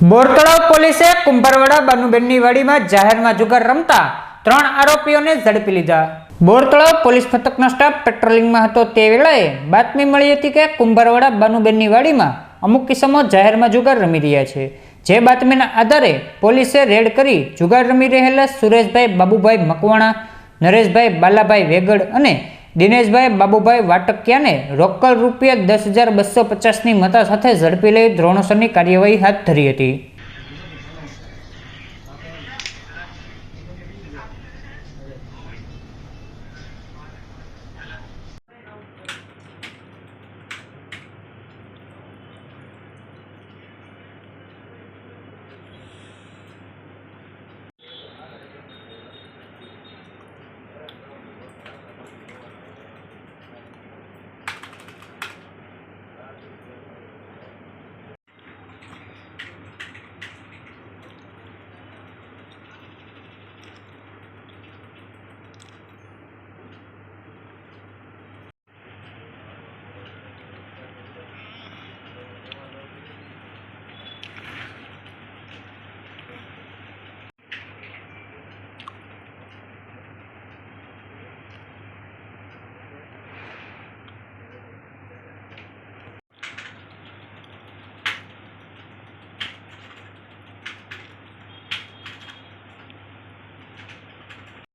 બોરતળાવ પોલીસે કુંભારવાડા બાનુબેનની વાડીમાં જાહેરમાં જુગાર રમતા ત્રણ આરોપીઓને ઝડપી લીધા. બોરતળાવ પોલીસ મથકનો સ્ટાફ પેટ્રોલિંગમાં હતો તે વેળાએ બાતમી મળી હતી કે કુંભારવાડા બાનુબેનની વાડીમાં અમુક કિસ્સામાં જાહેરમાં જુગાર રમી રહ્યા છે. જે બાતમીના આધારે પોલીસે રેડ કરી જુગાર રમી રહેલા સુરેશભાઈ બાબુભાઈ મકવાણા, નરેશભાઈ બાલાભાઈ વેગડ અને દિનેશભાઈ બાબુભાઈ વાટકિયાને રોકડ રૂપિયા દસ હજાર બસો પચાસની મતા સાથે ઝડપી લઈ ધોરણસરની કાર્યવાહી હાથ ધરી હતી.